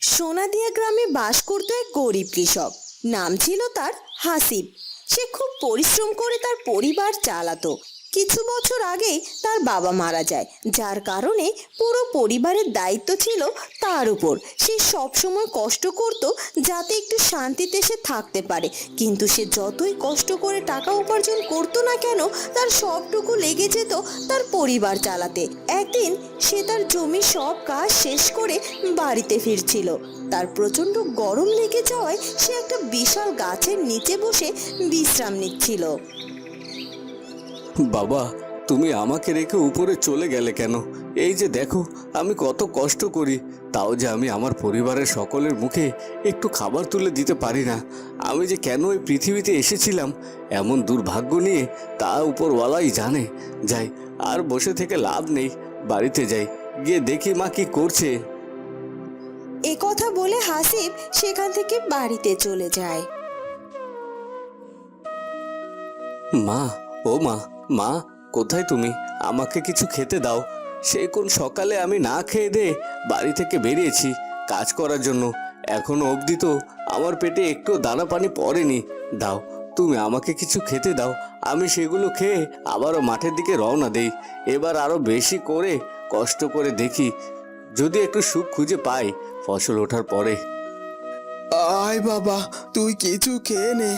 সোনাদিয়া গ্রামে বাস করত এক গরিব কৃষক। নাম ছিল তার হাসিব। সে খুব পরিশ্রম করে তার পরিবার চালাতো। কিছু বছর আগেই তার বাবা মারা যায়, যার কারণে পুরো পরিবারের দায়িত্ব ছিল তার উপর। সে সবসময় কষ্ট করত যাতে একটু শান্তিতে সে থাকতে পারে, কিন্তু সে যতই কষ্ট করে টাকা উপার্জন করতো না কেন, তার সবটুকু লেগে যেত তার পরিবার চালাতে। একদিন সে তার জমির সব কাজ শেষ করে বাড়িতে ফিরছিল। তার প্রচণ্ড গরম লেগে যাওয়ায় সে একটা বিশাল গাছের নিচে বসে বিশ্রাম নিচ্ছিল। বাবা তুমি আমাকে রেখে উপরে চলে গেলে কেন? এই যে দেখো আমি কত কষ্ট করি। তাও যে আমি আমার পরিবারের সকলের মুখে একটু খাবার তুলে দিতে পারি না। আমি যে কেন এই পৃথিবীতে এসেছিলাম এমন দুর্ভাগ্য নিয়ে তা উপরওয়ালাই জানে। যাই আর বসে থেকে লাভ নেই বাড়িতে যাই। গিয়ে দেখি মা কি করছে। এ কথা বলে হাসিব সেখান থেকে বাড়িতে চলে যায়। মা ও মা মা, কোথায় তুমি? আমাকে কিছু খেতে দাও। সেই কোন সকালে আমি না খেয়ে দে বাড়ি থেকে বেরিয়েছি কাজ করার জন্য। এখনও অবধি তো আমার পেটে একটু দানা পানি পড়েনি। দাও, তুমি আমাকে কিছু খেতে দাও। আমি সেগুলো খেয়ে আবারও মাঠের দিকে রওনা দেই। এবার আরও বেশি করে কষ্ট করে দেখি। যদি একটু সুখ খুঁজে পাই ফসল ওঠার পরে। আয় বাবা তুই কিছু খেয়ে নে।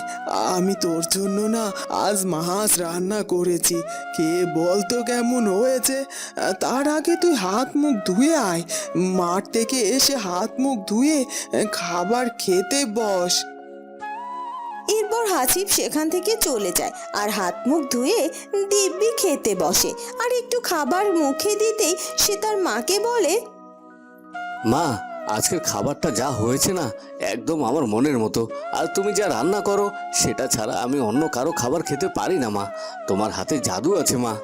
আমি তোর জন্য না আজ মাছ রান্না করেছি। কে বল তো কেমন হয়েছে? তার আগে তুই হাত মুখ ধুয়ে আয়। মাঠ থেকে এসে হাত মুখ ধুয়ে খাবার খেতে বস। এরপর হাসিব সেখান থেকে চলে যায় আর হাত মুখ ধুয়ে দিব্যি খেতে বসে। আর একটু খাবার মুখে দিতেই সে তার মাকে বলে মা আজকের খাবারটা যা হয়েছে না, একদম আমার মনের মতো। আর তুমি যা রান্না করো, সেটা ছাড়া আমি অন্য কারও খাবার খেতে পারি না, মা। তোমার হাতে জাদু আছে, মা।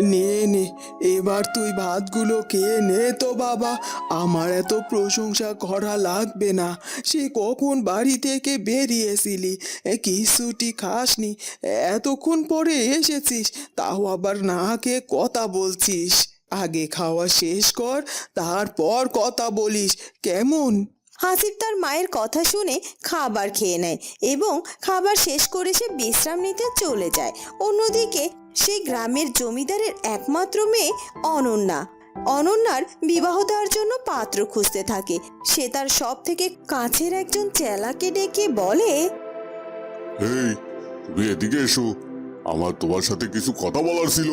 নে নে, এবার তুই ভাতগুলো খেয়ে নে তো, বাবা। আমার এত প্রশংসা করা লাগবে না। সে কখন বাড়ি থেকে বেরিয়েছিলি? কিছুটি খাসনি? এতক্ষণ পরে এসেছিস, তাও আবার না কথা বলছিস। আগে খাওয়া শেষ কর তারপর কথা বলিস। কেমন? হাসিব তার মায়ের কথা শুনে খাবার খেয়ে নেয় এবং খাবার শেষ করে সে বিশ্রাম নিতে চলে যায়। অন্যদিকে সেই গ্রামের জমিদারের একমাত্র মেয়ে অনন্যা। অনন্যার বিবাহ দেওয়ার জন্য পাত্র খুঁজতে থাকে। সে তার সব থেকে কাছের একজন চেলাকে ডেকে বলে এই তুমি এদিকে এসো। আমার তোমার সাথে কিছু কথা বলার ছিল।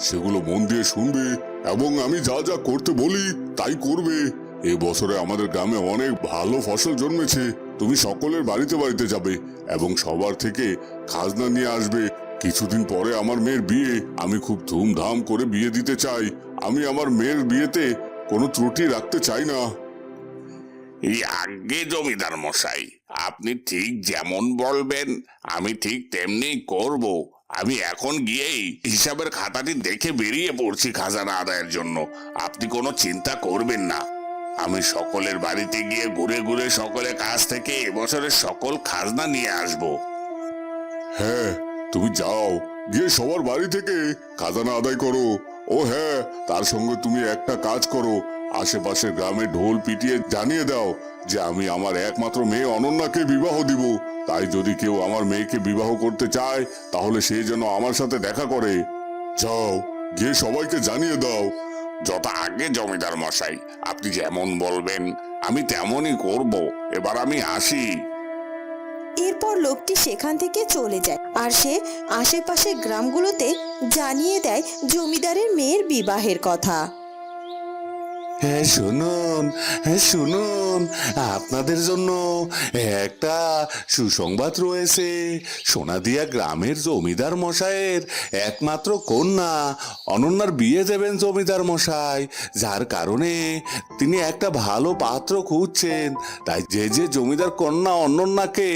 সেগুলো মন দিয়ে শুনবে এবং আমি যা যা করতে বলি তাই করবে। এ বছরে আমাদের গ্রামে অনেক ভালো ফসল জন্মেছে। তুমি সকলের বাড়িতে বাড়িতে যাবে এবং সবার থেকে খাজনা নিয়ে আসবে। কিছুদিন পরে আমার মেয়ের বিয়ে। আমি খুব ধুমধাম করে বিয়ে দিতে চাই। আমি আমার মেয়ের বিয়েতে কোনো ত্রুটি রাখতে চাই না। আগে জমিদার মশাই, আপনি ঠিক যেমন বলবেন, আমি ঠিক তেমনি করব। আমি এখন গিয়েই হিসাবের খাতাটি দেখে বেরিয়ে পড়ছি খাজানা আদায়ের জন্য। আপনি কোনো চিন্তা করবেন না। আমি সকলের বাড়িতে গিয়ে ঘুরে ঘুরে সকলের কাছ থেকে এবছরের সকল খাজনা নিয়ে আসব। হ্যাঁ তুমি যাও। গিয়ে সবার বাড়ি থেকে খাজানা আদায় করো। ও হ্যাঁ তার সঙ্গে তুমি একটা কাজ করো। আশেপাশের গ্রামে ঢোল পিটিয়ে জানিয়ে দাও যে আমি আমার একমাত্র মেয়ে অনন্যাকে বিবাহ দিব। তাই যদি কেউ আমার মেয়েকে বিবাহ করতে চায়, তাহলে সে যেন আমার সাথে দেখা করে। যাও, গিয়ে সবাইকে জানিয়ে দাও। যত আগে জমিদার মশাই, আপনি যেমন বলবেন, আমি তেমনই করব। এবার আমি আসি। এরপর লোকটি সেখান থেকে চলে যায়। আর সে আশেপাশের গ্রামগুলোতে জানিয়ে দেয় জমিদারের মেয়ের বিবাহের কথা। হ্যাঁ শুনুন হ্যাঁ শুনুন, আপনাদের জন্য একটা সুসংবাদ রয়েছে। সোনাদিয়া গ্রামের জমিদার মশাইয়ের একমাত্র কন্যা অনন্যার বিয়ে দেবেন জমিদার মশাই, যার কারণে তিনি একটা ভালো পাত্র খুঁজছেন। তাই যে যে জমিদার কন্যা অনন্যাকে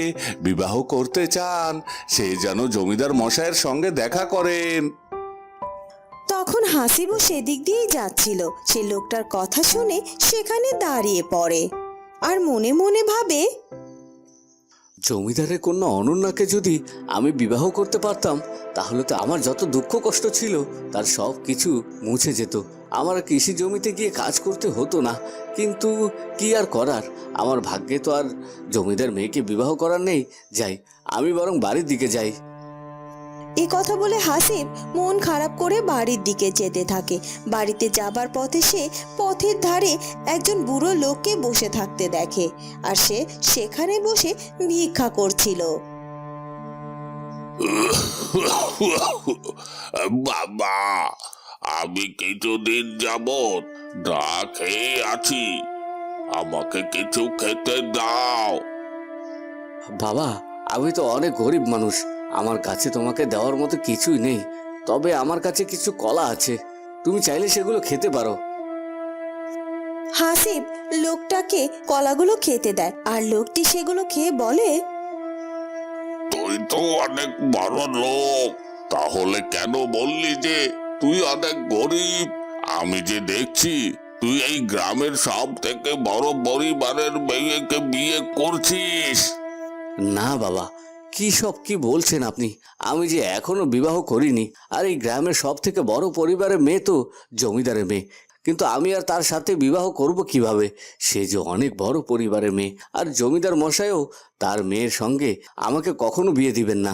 বিবাহ করতে চান, সে যেন জমিদার মশাইয়ের সঙ্গে দেখা করেন। তখন হাসিবও সেদিক দিয়েই যাচ্ছিল। সে লোকটার কথা শুনে সেখানে দাঁড়িয়ে পড়ে আর মনে মনে ভাবে, জমিদারের কন্যা অনন্যাকে যদি আমি বিবাহ করতে পারতাম, তাহলে তো আমার যত দুঃখ কষ্ট ছিল, তার সব কিছু মুছে যেত। আমার কৃষি জমিতে গিয়ে কাজ করতে হতো না। কিন্তু কি আর করার? আমার ভাগ্যে তো আর জমিদার মেয়েকে বিবাহ করার নেই। যাই, আমি বরং বাড়ির দিকে যাই। এই কথা বলে হাসিব মন খারাপ করে বাড়ির দিকে যেতে থাকে। বাড়িতে যাবার পথে সে পথের ধারে একজন বুড়ো লোককে বসে থাকতে দেখে আর সে সেখানে বসে ভিক্ষা করছিল। বাবা আমি কিছুদিন যাবত না খেয়ে আছি। আমাকে কিছু খেতে দাও। বাবা আমি তো অনেক গরিব মানুষ। আমার কাছে তোমাকে দেওয়ার মতো কিছুই নেই তবে আমার কাছে কিছু কলা আছে। তুমি চাইলে সেগুলো খেতে পারো। হাসিব লোকটাকে কলাগুলো খেতে দেয় আর লোকটি সেগুলো খেয়ে বলে তুই তো অনেক বড় লোক তাহলে কেন বললি যে তুই অনেক গরিব? আমি যে দেখছি তুই এই গ্রামের সব থেকে বড় পরিবারের মেয়েকে বিয়ে করছিস। না বাবা কি সব কি বলছেন আপনি? আমি যে এখনও বিবাহ করিনি, আর এই গ্রামের সব থেকে বড় পরিবারের মেয়ে তো জমিদারের মেয়ে। কিন্তু আমি আর তার সাথে বিবাহ করব কীভাবে? সে যে অনেক বড় পরিবারের মেয়ে, আর জমিদার মশাইও তার মেয়ের সঙ্গে আমাকে কখনো বিয়ে দিবেন না।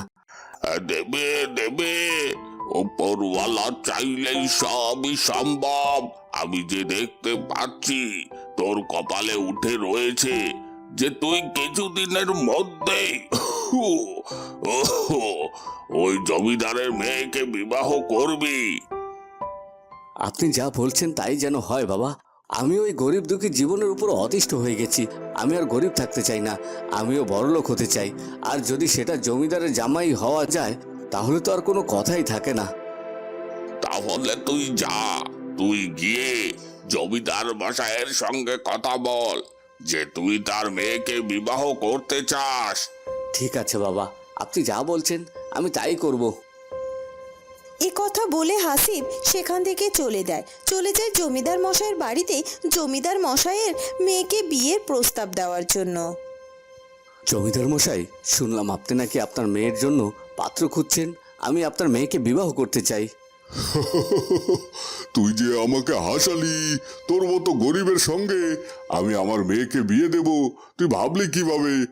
দেবে দেবে। ওপরওয়ালা চাইলেই সবই সম্ভব। আমি যে দেখতে পাচ্ছি, তোর কপালে উঠে রয়েছে যে তুই কিছুদিনের মধ্যেই ওই জমিদারের মেয়েকে বিবাহ করবি। আপনি যা বলছেন তাই যেন হয় বাবা। আমি ওই গরিব দুঃখী জীবনের উপর অতিষ্ঠ হয়ে গেছি। আমি আর গরিব থাকতে চাই না। আমিও বড়লোক হতে চাই। আর যদি সেটা জমিদারের জামাই হওয়া যায় তাহলে তো আর কোনো কথাই থাকে না। তাহলে তুই যা। তুই গিয়ে জমিদার মশাইয়ের সঙ্গে কথা বল। যে তুই তার মেয়েকে বিবাহ করতে চাস। ঠিক আছে বাবা আপনি যা বলছেন আমি তাই করব। এ কথা বলে হাসিব সেখান থেকে চলে যায়। চলে যায় জমিদার মশাইয়ের বাড়িতে জমিদার মশাইয়ের মেয়েকে বিয়ের প্রস্তাব দেওয়ার জন্য। জমিদার মশাই শুনলাম আপনি নাকি আপনার মেয়ের জন্য পাত্র খুঁজছেন। আমি আপনার মেয়েকে বিবাহ করতে চাই। তুই যে আমাকে হাসালি, তোর মতো গরিবের সঙ্গে আমি আমার মেয়েকে বিয়ে দেব, তুই ভাবলি কীভাবে?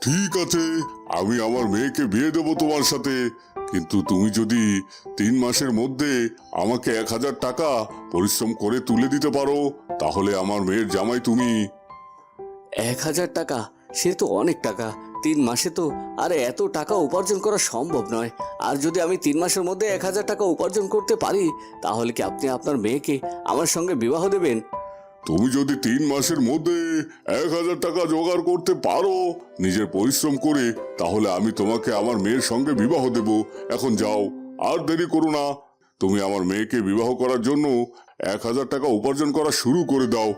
ঠিক আছে, আমি আমার মেয়েকে বিয়ে দেব তোমার সাথে, কিন্তু তুমি যদি তিন মাসের মধ্যে আমাকে এক হাজার টাকা পরিশ্রম করে তুলে দিতে পারো, তাহলে আমার মেয়ের জামাই তুমি। এক হাজার টাকা? সে তো অনেক টাকা। তিন মাসে তো আরে এত টাকা উপার্জন করা সম্ভব নয়। আর যদি আমি তিন মাসের মধ্যে এক হাজার টাকা উপার্জন করতে পারি, তাহলে কি আপনি আপনার মেয়েকে আমার সঙ্গে বিবাহ দেবেন? তুমি যদি তিন মাসের মধ্যে এক হাজার টাকা জোগাড় করতে পারো নিজের পরিশ্রম করে, তাহলে আমি তোমাকে আমার মেয়ের সঙ্গে বিবাহ দেব। এখন যাও, আর দেরি করো না। তুমি আমার মেয়েকে বিবাহ করার জন্য এক হাজার টাকা উপার্জন করা শুরু করে দাও।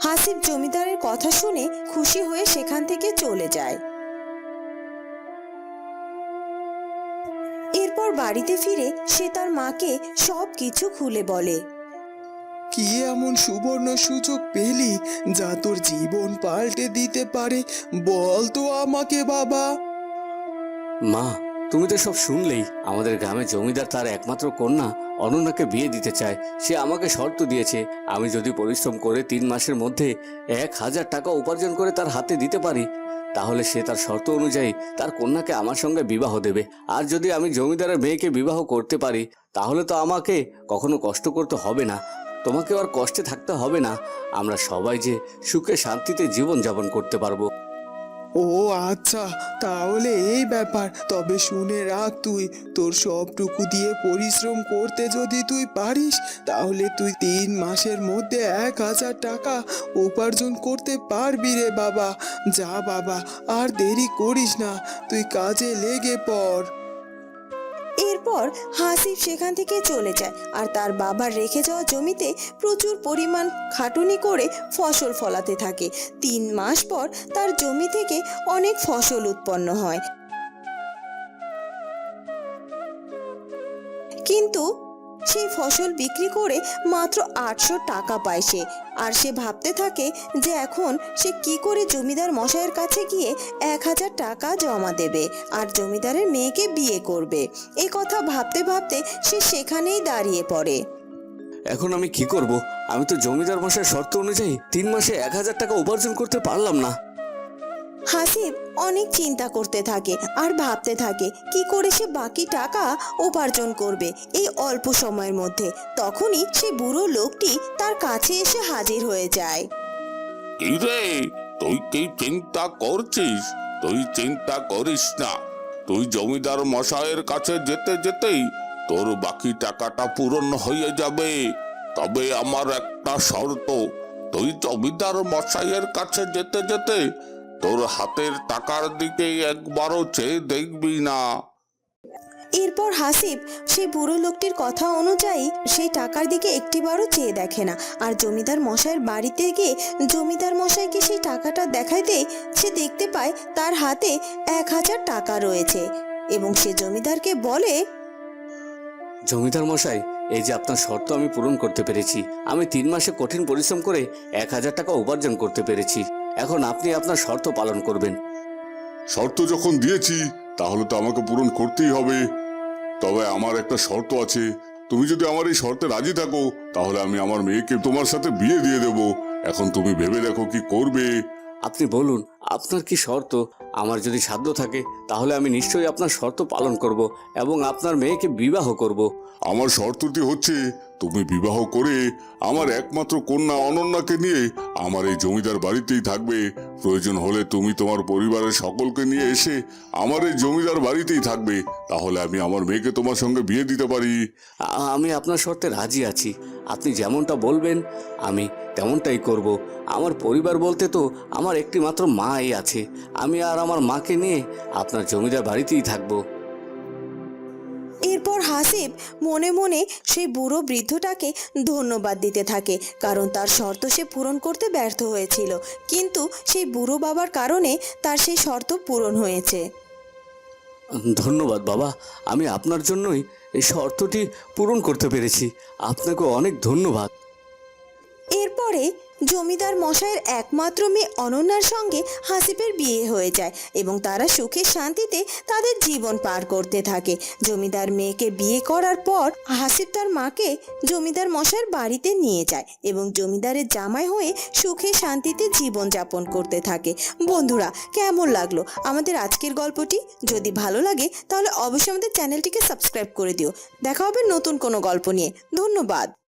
হাসিব জমিদারের কথা শুনে খুশি হয়ে সেখান থেকে চলে যায়। এরপর বাড়িতে ফিরে সে তার মাকে সব কিছু খুলে বলে কি এমন সুবর্ণ সুযোগ পেলি যা তোর জীবন পাল্টে দিতে পারে? বল তো আমাকে বাবা। মা তুমি তো সব শুনলেই। আমাদের গ্রামে জমিদার তার একমাত্র কন্যা। অনন্যাকে বিয়ে দিতে চায়। সে আমাকে শর্ত দিয়েছে। আমি যদি পরিশ্রম করে তিন মাসের মধ্যে এক হাজার টাকা উপার্জন করে তার হাতে দিতে পারি, তাহলে সে তার শর্ত অনুযায়ী তার কন্যাকে আমার সঙ্গে বিবাহ দেবে। আর যদি আমি জমিদারের মেয়েকে বিবাহ করতে পারি, তাহলে তো আমাকে কখনো কষ্ট করতে হবে না। তোমাকে আর কষ্টে থাকতে হবে না। আমরা সবাই যে সুখে শান্তিতে জীবন যাপন করতে পারব। ও আচ্ছা তাহলে এই ব্যাপার। তবে শুনে রাখ তুই, তোর সবটুকু দিয়ে পরিশ্রম করতে যদি তুই পারিস, তাহলে তুই তিন মাসের মধ্যে এক হাজার টাকা উপার্জন করতে পারবি রে বাবা। যা বাবা, আর দেরি করিস না, তুই কাজে লেগে পড়। এরপর হাসিফ সেখান থেকে চলে যায় আর তার বাবার রেখে যাওয়া জমিতে প্রচুর পরিমাণ খাটুনি করে ফসল ফলাতে থাকে। তিন মাস পর তার জমি থেকে অনেক ফসল উৎপন্ন হয়। কিন্তু সেই ফসল বিক্রি করে মাত্র আটশো টাকা পায় সে। আর সে ভাবতে থাকে যে এখন সে কি করে জমিদার মশাইয়ের কাছে গিয়ে এক হাজার টাকা জমা দেবে আর জমিদারের মেয়েকে বিয়ে করবে। এ কথা ভাবতে ভাবতে সে সেখানেই দাঁড়িয়ে পড়ে। এখন আমি কি করব? আমি তো জমিদার মশাই শর্ত অনুযায়ী তিন মাসে এক হাজার টাকা উপার্জন করতে পারলাম না। হাসিব অনেক চিন্তা করতে থাকে আর ভাবতে থাকে, কি করে সে বাকি টাকা উপার্জন করবে এই অল্প সময়ের মধ্যে। তখনই সে বুড়ো লোকটি তার কাছে এসে হাজির হয়ে যায়। কি রে? তুই কি চিন্তা করছিস? তুই চিন্তা করিস না। তুই জমিদার মশাইয়ের কাছে যেতে যেতেই তোর বাকি টাকাটা পূরণ হয়ে যাবে। তবে আমার একটা শর্ত, তুই জমিদার মশাইয়ের কাছে যেতে যেতে তোর হাতের টাকার দিকে একবারও চেয়ে দেখবি না। এরপর হাসিব সেই বুড়ো লোকটির কথা অনুযায়ী সেই টাকার দিকে একটিবারও চেয়ে দেখে না। আর জমিদার মশাইয়ের বাড়িতে গিয়ে জমিদার মশাইকে সেই টাকাটা দেখাইতে সে দেখতে পায় তার হাতে এক হাজার টাকা রয়েছে এবং সে জমিদারকে বলে জমিদার মশাই এই যে আপনার শর্ত আমি পূরণ করতে পেরেছি। আমি তিন মাসে কঠিন পরিশ্রম করে এক হাজার টাকা উপার্জন করতে পেরেছি। এখন আপনি আপনার শর্ত পালন করবেন। শর্ত যখন দিয়েছি তাহলে তো আমাকে পূরণ করতেই হবে। তবে আমার একটা শর্ত আছে। তুমি যদি আমার এই শর্তে রাজি থাকো তাহলে আমি আমার মেয়েকে তোমার সাথে বিয়ে দিয়ে দেব। এখন তুমি ভেবে দেখো কি করবে। আপনি বলুন আপনার কি শর্ত? আমার যদি সাধ্য থাকে তাহলে আমি নিশ্চয়ই আপনার শর্ত পালন করব এবং আপনার মেয়েকে বিবাহ করব। আমার শর্তটি হচ্ছে তুমি বিবাহ করে আমার একমাত্র কন্যা অনন্যাকে নিয়ে আমার এই জমিদার বাড়িতেই থাকবে। প্রয়োজন হলে তুমি তোমার পরিবারের সকলকে নিয়ে এসে আমার এই জমিদার বাড়িতেই থাকবে। তাহলে আমি আমার মেয়েকে তোমার সঙ্গে বিয়ে দিতে পারি। আমি আপনার শর্তে রাজি আছি। আপনি যেমনটা বলবেন, আমি তেমনটাই করব। আমার পরিবার বলতে তো আমার একটি মাত্র মাই আছে। আমি আর আমার মাকে নিয়ে আপনার জমিদার বাড়িতেই থাকব। হাসিব মনে মনে সেই বুড়ো বৃদ্ধটাকে ধন্যবাদ দিতে থাকে কারণ তার শর্ত সে পূরণ করতে ব্যর্থ হয়েছিল। কিন্তু সেই বুড়ো বাবার কারণে তার সেই শর্ত পূরণ হয়েছে। ধন্যবাদ বাবা আমি আপনার জন্যই এই শর্তটি পূরণ করতে পেরেছি। আপনাকে অনেক ধন্যবাদ। এরপরে জমিদার মশাইয়ের একমাত্র মেয়ে অনন্যার সঙ্গে হাসিবের বিয়ে হয়ে যায় এবং তারা সুখে শান্তিতে তাদের জীবন পার করতে থাকে। জমিদার মেয়েকে বিয়ে করার পর হাসিব তার মাকে জমিদার মশাইয়ের বাড়িতে নিয়ে যায় এবং জমিদারের জামাই হয়ে সুখে শান্তিতে জীবন যাপন করতে থাকে। বন্ধুরা, কেমন লাগল? আমাদের আজকের গল্পটি? যদি ভালো লাগে, তাহলে অবশ্যই আমাদের চ্যানেলটিকে সাবস্ক্রাইব করে দিও। দেখা হবে নতুন কোনো গল্প নিয়ে। ধন্যবাদ।